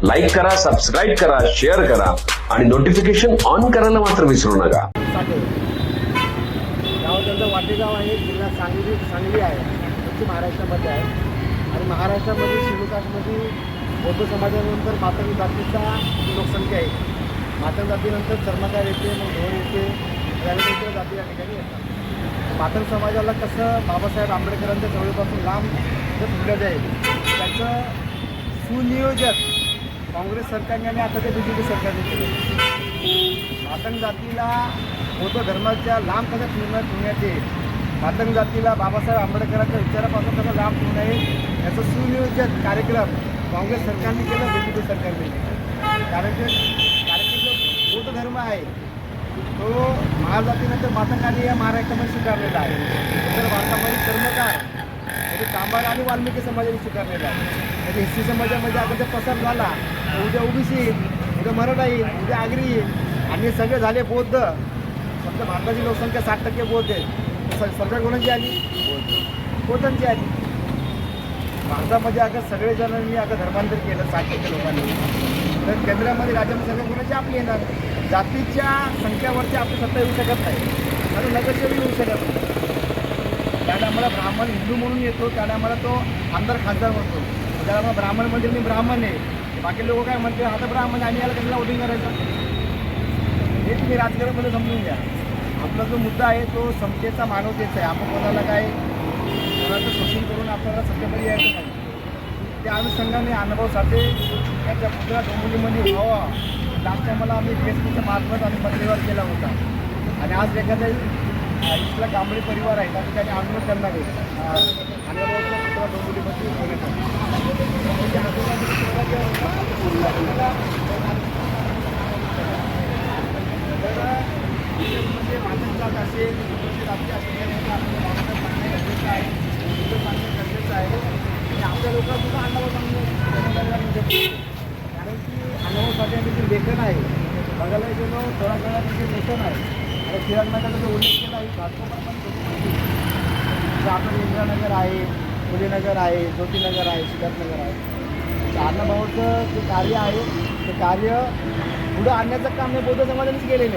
Like करा subscribe करा share करा आणि नोटिफिकेशन ऑन करायला मात्र विसरू नका. साठे गाव त्यांचं वाटेगाव आहे जिल्हा सांगली सांगली आहे पश्चिम महाराष्ट्रामध्ये आहे. आणि महाराष्ट्रामध्ये शिवकाशमध्ये बौद्ध समाजानंतर मातंग जातीचा लोकसंख्या आहे. मातंग जातीनंतर चर्मकार येते मग धोर येते त्यानंतर जाती या ठिकाणी येतात. मातंग समाजाला कसं बाबासाहेब आंबेडकरांच्या जवळपासून लांब जर ठेवलं जाईल त्याचं सुनियोजन काँग्रेस सरकारने आणि आता ते बी जे पी सरकारने केलं. मातंग जातीला बौद्ध धर्माच्या लांब कशा ठेवण्यात ठेवण्यात येईल मातंग जातीला बाबासाहेब आंबेडकरांच्या विचारापासून कसं लांब ठेवणं येईल याचं सुनियोजित कार्यक्रम काँग्रेस सरकारने केलं बी जे पी सरकारने. केलं कारण की कारण की जो बौद्ध धर्म आहे तो महाजातीनंतर मातंगाने या महाराष्ट्रामध्ये स्वीकारलेला आहे. तर भारतामध्ये कर्मकार म्हणजे कांबार आणि वाल्मिकी समाजाने स्वीकारलेला आहे. म्हणजे एस सी समाजामध्ये अगोदर पसार झाला तर उद्या ओबीसी येईल उद्या मराठा येईल उद्या आगरी येईल. आणि हे सगळे झाले बौद्ध. फक्त भारताची लोकसंख्या साठ टक्के बौद्ध आहे. तर सरकार कोणाची आली? बौद्धांची आली. भारतामध्ये अगं सगळे जणांनी अगं धर्मांतर केलं साठ टक्के लोकांनी तर केंद्रामध्ये राज्यामध्ये सगळ्या कोणाची आपली येणार? जातीच्या संख्यावरती आपली सत्ता येऊ शकत नाही. आणि नगरसेवक येऊ शकत नाही. आम्हाला ब्राह्मण हिंदू म्हणून येतो त्याने आम्हाला तो आमदार खासदार म्हणतो. त्याला आम्हाला ब्राह्मण म्हणजे मी ब्राह्मण आहे. बाकी लोक काय म्हणते आता ब्राह्मण आणि याला त्यांना वोटिंग करायचं? हे तुम्ही राजकारणामध्ये समजून घ्या. आपला जो मुद्दा आहे तो समतेचा मानवतेचा आहे. आपण कोणाला काय कोणाचं शोषण करून आपल्याला सत्तेमध्ये यायचं नाही. त्या अनुषंगाने अनुभव साठे त्याच्या मुद्रा डोंबिवलीमध्ये व्हावा. लास्ट टायमाला आम्ही फेसबुकच्या मार्फत आम्ही पत्रिकार केला होता. आणि आज एखाद्या इथला कांबळे परिवार आहे करणार म्हणजे, म्हणजे मानसिक असेल गरजेचं आहे. गरजेचं आहे. आणि त्याने लोकांना त्यांना अण्णाभाऊ कारण की अण्णाभाऊ जे लेखन आहे बघायला गेलो थोडा जे लेखन आहे. आता शिराजनगरचा जो उल्लेख केला आहे. घाटकोपर पण जसं आपण इंदिरानगर आहे म्हणजे फुलेनगर आहे ज्योतिनगर आहे सिद्धार्थनगर आहे. तर भाऊचं जे कार्य आहे ते कार्य पुढं आणण्याचं काम हे बौद्ध समाजानेच केलेलं